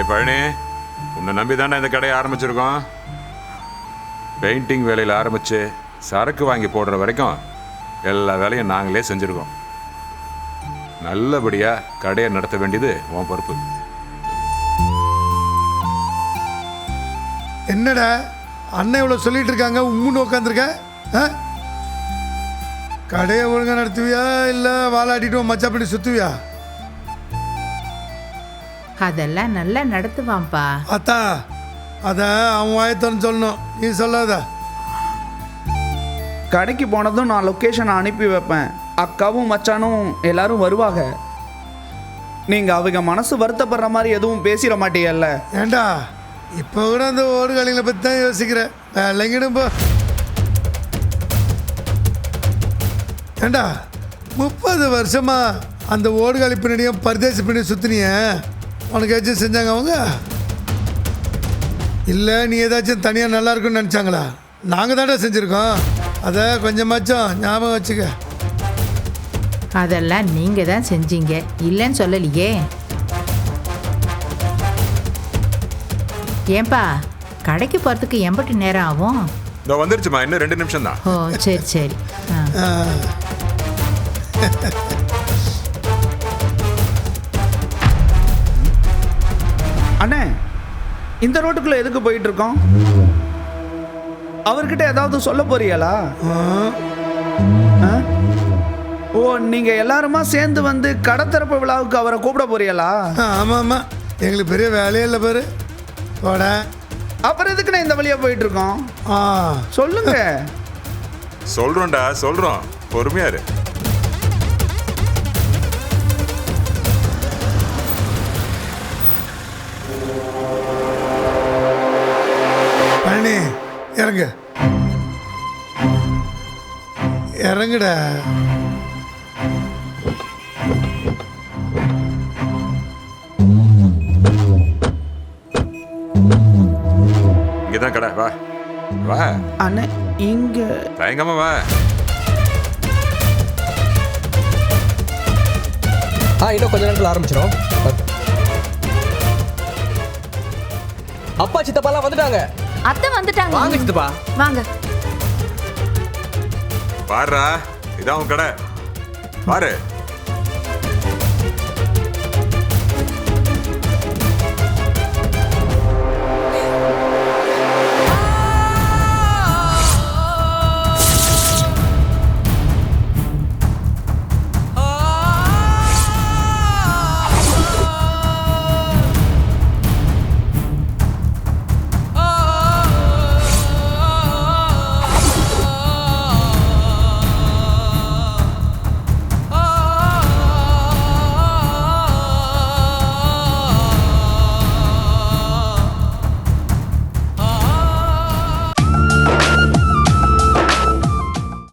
டே பழனி உன்னை நம்பி தானே இந்த கடையை ஆரம்பிச்சிருக்கோம்? பெயிண்டிங் வேலையில் ஆரம்பித்து சரக்கு வாங்கி போடுற வரைக்கும் எல்லா வேலையும் நாங்களே செஞ்சுருக்கோம். நல்லபடியாக கடையை நடத்த வேண்டியது உன் பொறுப்பு. என்னடா? அண்ணன் இவ்வளோ சொல்லிட்டு இருக்காங்க உம்முன்னு உட்காந்துருக்க ஆ? கடையை ஒழுங்காக நடத்துவியா? இல்லை வாழாட்டிட்டு மச்சா பண்ணி சுற்றுவியா அதெல்லாம் நல்லா நடத்துவான்ப்பா. அத்தா அதை அவன் வாயத்தன்னு சொல்லணும். நீ சொல்லாத. கடைக்கு போனதும் நான் லொக்கேஷனை அனுப்பி வைப்பேன். அக்காவும் மச்சானும் எல்லாரும் வருவாங்க. நீங்கள் அவங்க மனசு வருத்தப்படுற மாதிரி எதுவும் பேசிட மாட்டீங்கல்ல? ஏண்டா இப்போ கூட அந்த ஓடுகாலிகளை பற்றி தான் யோசிக்கிறேன் வேலைங்கிடும் போ. ஏண்டா முப்பது வருஷமா அந்த ஓடுகாலி பின்னாடியும் பரதேசி பின்னாடி சுற்றினிய உனக்கு ஏதாச்சும் செஞ்சாங்க அவங்க? இல்லை நீ ஏதாச்சும் தனியாக நல்லா இருக்குன்னு நினச்சாங்களா? நாங்கள் தானே செஞ்சுருக்கோம். அதை கொஞ்சமாச்சும் ஞாபகம் வச்சுக்க. அதெல்லாம் நீங்க தான் செஞ்சீங்க. இல்லைன்னு சொல்லலையே. ஏன்பா கடைக்கு போகிறதுக்கு எம்பட்டு நேரம் ஆகும்? இதோ வந்துருச்சுமா இன்னும் ரெண்டு நிமிஷம் தான் ஓ சரி சரி. ஆ. அண்ணே இந்த ரோட்டுக்குள்ள எதுக்கு போயிட்டு இருக்கோம் அவர்கிட்ட ஏதாவது சொல்ல போறீங்களா? ஓ நீங்க எல்லாருமா சேர்ந்து வந்து கடத்திறப்பு விழாவுக்கு அவரை கூப்பிட போறீங்களா? ஆமாம் ஆமாம் எங்களுக்கு பெரிய வேலையே இல்லை பாரு. போட. அப்புறம் எதுக்குண்ணே இந்த வழியா போயிட்டு இருக்கோம் ஆ. சொல்லுங்க. சொல்கிறோம்டா சொல்கிறோம் பொறுமையா இறங்கு இறங்குடா. இங்கே தான் கடை வா. வா. அண்ணே இங்க. தயங்காம வா. ஆ இன்னும் கொஞ்ச நேரத்தில் ஆரம்பிச்சிடும் அப்பா சித்தப்பாலாம் வந்துட்டாங்க. அத்தை வந்துட்டாங்க. வாங்க சித்தப்பா. வாங்க. பாருடா இதான் உன் கடை. பாரு.